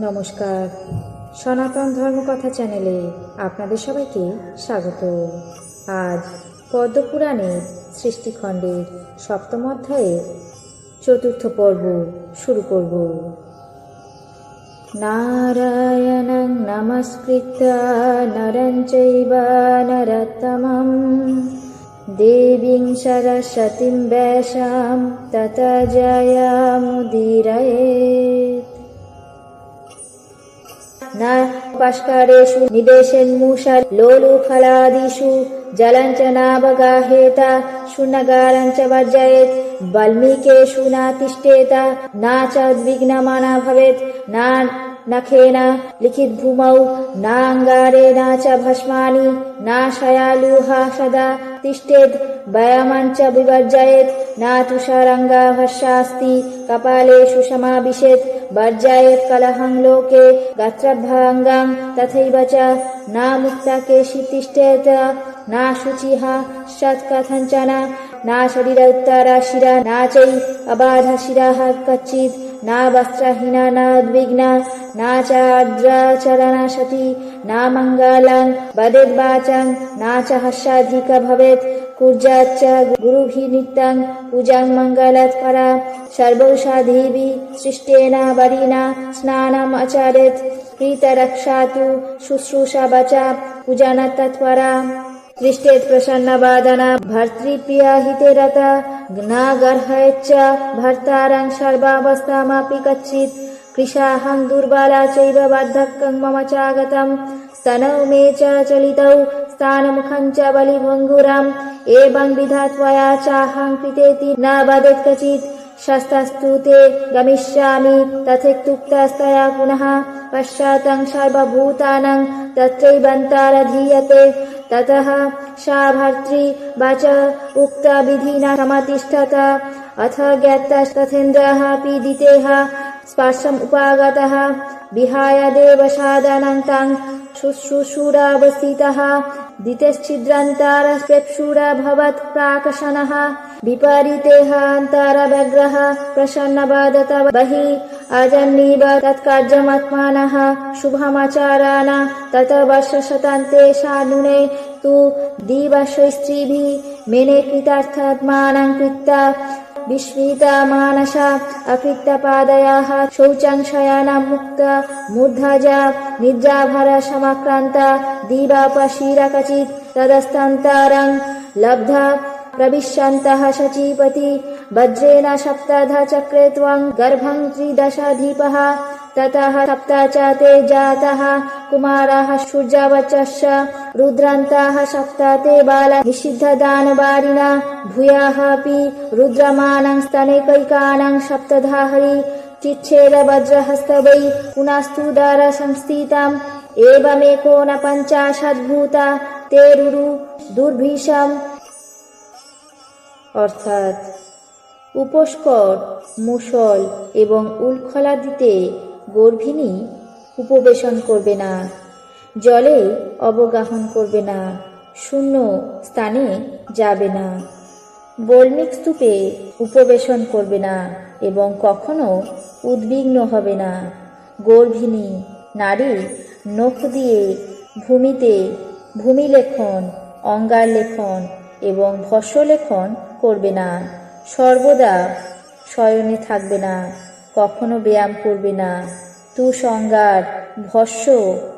নমস্কার। সনাতন ধর্মকথা চ্যানেলে আপনাদের সবাইকে স্বাগত। আজ পদ্মপুরাণের সৃষ্টিখণ্ডের সপ্তম অধ্যায়ের চতুর্থ পর্ব শুরু করব। নারায়ণং নমস্কৃত্য নরং চৈব নরোত্তমম। দেবীং সরস্বতীং ব্যাসাম তত জয়ামুদীরয়েत् न पष्कारेषु निदेशन्मूषा लोलुफलादिषु जलं च नावगाहेत शून्यगारं च वर्जयेत् वल्मीकेषु न तिष्ठेत न च उद्विग्नमाना भवेत् न नखेन लिखितभूमौ नाङ्गारे न च भस्मानि न शयालुहा सदा तिष्ठेत् वयमं च विवर्जयेत् न तुषारङ्गा भस्यास्ति कपालेषु समाविशेत् वर्जयेत् कलहं लोके गात्रभङ्गं तथैव च न मुक्ताकेशि तिष्ठेत् न शुचिः षत्कथञ्चन न शरीरोत्तरशिरा न चै अबाधशिरः कच्चित् न वस्त्रहीना न उद्विग्ना न च आर्द्राचरणशती न मङ्गलं वदेद्वाचं न च हर्षाधिक भवेत् कुर्जाच्च गुरुभिः नित्यं पूजां मङ्गलत्करा सर्वौषाधिभिः सृष्टेन वरिणा स्नानम् आचरेत् प्रीतरक्षा तु शुश्रूषा वचा पूजन तत्परा दृष्टेत् प्रसन्नवादना भर्तृप्रिया हिते रता न गर्हयच्च भर्तारं सर्वावस्थामपि कच्चित् कृशाहं दुर्बला चैव वार्धक्यं मम चागतं स्तनौ मे च चलितौ स्थानमुखं च बलिभङ्गुरम् एवं विधा त्वया चाहं कृतेति न वदेत् क्वचित् शस्तस्तु ते गमिष्यामि तथेत्युक्तस्तया पुनः पश्चातं सर्वभूतानं तत्रैवन्तारधीयते ततः सा भर्तृ वाच उक्तविधिना समतिष्ठत अथ ज्ञातस्तथेन्द्रः पीडितेः स्पर्शम् उपागतः विहाय देवसादनं तं शुश्रूषुरावस्थितः दितेश्छिद्रन्तारस्पेक्षुरभवत् प्राकशनः विपरीतेः अन्तरव्यग्रः प्रसन्नवदत बहिः अजन्नीव तत्कार्यमात्मानः शुभमाचाराण तत वर्षशतान्ते शानुने तु दिवशस्त्रीभिः मेने कृतार्थात्मानं कृत्वा विस्मिता मानसा अकृतपादयाः शौचं शयनं मुक्त मूर्धजा निद्राभर समाक्रान्ता दिवापशिरकचित् तदस्तान्तरं लब्धा प्रविश्यन्तः शचीपति वज्रेण सप्तधा चक्रे त्वं गर्भं त्रिदशाधिपः ततः सप्त च ते जातः कुमाराः सूर्यवचश्च रुद्रान्ताः सप्त ते बाला निषिद्धदानवारिणा भूयाःपि रुद्रमाणं स्तनेकैकानं सप्तधा हरि चिच्छेद वज्रहस्तवै पुनस्तु संस्थितम् एवमेकोन पञ्चाशद्भूता ते रुरु दुर्भिषम् অর্থাৎ উপস্কর মুসল এবং উলখলা দিতে গর্ভিণী উপবেশন করবে না, জলে অবগাহন করবে না, শূন্য স্থানে যাবে না বল্মিক স্তূপে উপবেশন করবে না এবং কখনো উদ্বিগ্ন হবে না, গর্ভিণী নারী নখ দিয়ে ভূমিতে ভূমিলেখন অঙ্গার লেখন এবং ভস্য লেখন করবে না। সর্বদা শয়নে থাকবে না, কখনো ব্যায়াম করবে না। তু সংগার ভস্য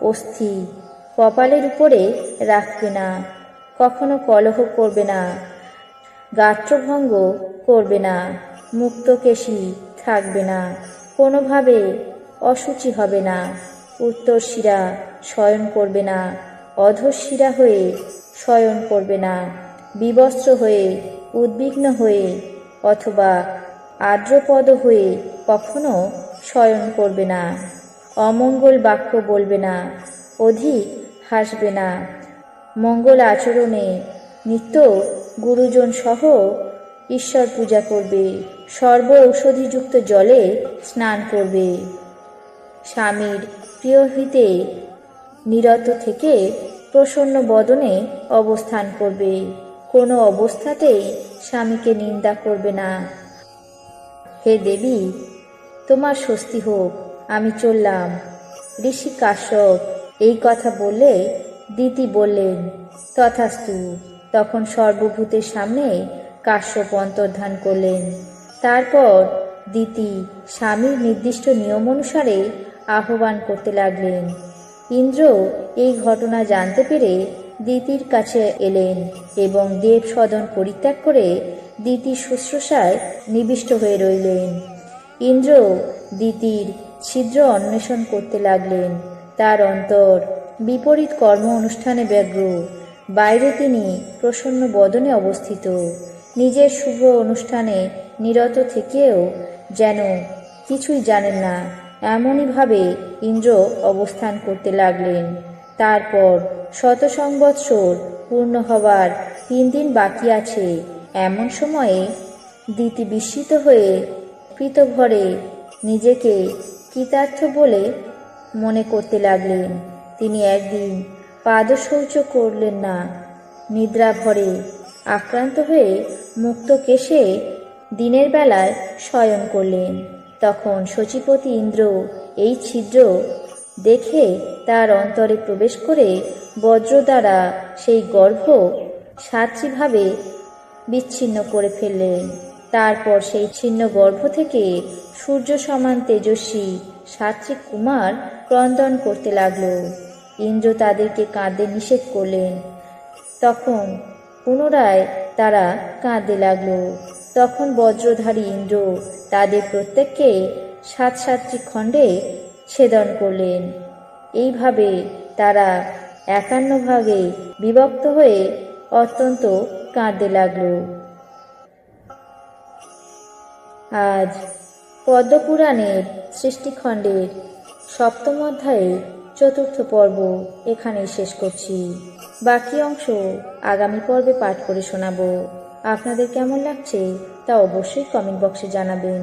অস্থি কপালের উপরে রাখবে না, কখনো কলহ করবে না, গাত্রভঙ্গ করবে না মুক্তকেশী থাকবে না, কোনোভাবে অসুচি হবে না। উত্তর শিরা শয়ন করবে না অধশিরা হয়ে শয়ন করবে না। বিবস্ত্র হয়ে, উদ্বিগ্ন হয়ে, অথবা আর্দ্রপদ হয়ে কখনো শয়ন করবে না, অমঙ্গল বাক্য বলবে না, অধিক হাসবে না। মঙ্গল আচরণে নিত্য গুরুজন সহ ঈশ্বর পূজা করবে, সর্ব ঔষধিযুক্ত জলে স্নান করবে। স্বামীর প্রিয়হিতে নিরত থেকে প্রসন্ন বদনে অবস্থান করবে। কোনো অবস্থাতেই স্বামীকে নিন্দা করবে না। হে দেবী, তোমার স্বস্তি হোক, আমি চললাম। ঋষি কাশ্যপ এই কথা বললে দিতি বললেন, তথাস্তু। তখন সর্বভূতের সামনে কাশ্যপ অন্তর্ধান করলেন। তারপর দিতি স্বামীর নির্দিষ্ট নিয়ম অনুসারে আহ্বান করতে লাগলেন। ইন্দ্র এই ঘটনা জানতে পেরে দিতির কাছে এলেন এবং দেব সদন পরিত্যাগ করে দিতি শুশ্রূষায় নিবিষ্ট হয়ে রইলেন। ইন্দ্র দিতির ছিদ্র অন্বেষণ করতে লাগলেন। তার অন্তর বিপরীত কর্ম অনুষ্ঠানে ব্যগ্র। বাইরে তিনি প্রসন্ন বদনে অবস্থিত। নিজের শুভ অনুষ্ঠানে নিরত থেকেও যেন কিছুই জানেন না, এমনইভাবে ইন্দ্র অবস্থান করতে লাগলেন। তারপর শত সংবৎসর পূর্ণ হবার তিন দিন বাকি আছে। এমন সময়ে দিতি বিস্মিত হয়ে কৃতঘরে নিজেকে কৃতার্থ বলে মনে করতে লাগলেন। তিনি একদিন পাদশৌচ করলেন না। নিদ্রা ভরে আক্রান্ত হয়ে মুক্ত কেশে দিনের বেলায় শয়ন করলেন। তখন শচীপতি ইন্দ্র এই ছিদ্র দেখে তার অন্তরে প্রবেশ করে বজ্র দ্বারা সেই গর্ভ সার্থীভাবে বিচ্ছিন্ন করে ফেললেন তারপর সেই ছিন্ন গর্ভ থেকে সূর্য সমান তেজস্বী সাত্বিক কুমার ক্রন্দন করতে লাগল। ইন্দ্র তাদেরকে কাঁদতে নিষেধ করলেন। তখন পুনরায় তারা কাঁদতে লাগল। তখন বজ্রধারী ইন্দ্র তাদের প্রত্যেককে সাত সাতটি খণ্ডে ছেদন করলেন। এইভাবে তারা একান্ন ভাগে বিভক্ত হয়ে অত্যন্ত কাঁদতে লাগল। আজ পদ্মপুরাণের সৃষ্টিখণ্ডের সপ্তম অধ্যায়ে চতুর্থ পর্ব এখানে শেষ করছি। বাকি অংশ আগামী পর্বে পাঠ করে শোনাবো। আপনাদের কেমন লাগছে তা অবশ্যই কমেন্ট বক্সে জানাবেন।